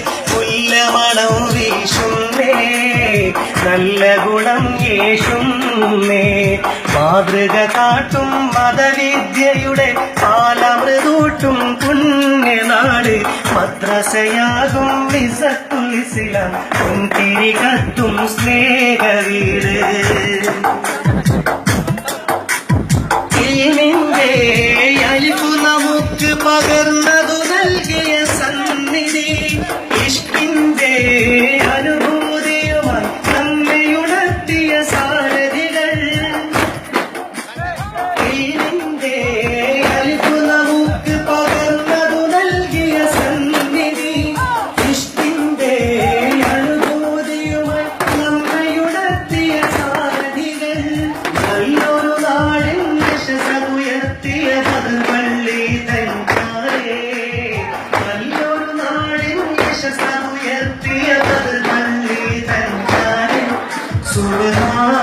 മുല്ലമണം വീശുന്നേ നല്ല ഗുണം യേശുന്നേ മാതൃക കാട്ടും മതവിദ്യയുടെ പാലമൃതൂട്ടും പുണ്യനാട്. മദ്രസയാകും വിസത്തുൽ ഇസ്ലാം പൊൻതിരി കത്തും സ്നേഹവീട് വീട്. പകർന്നതു നൽകിയ സന്നിധി. യശസ്സുയർത്തിയ പള്ളി തൻകാരേ സുബ്ഹാന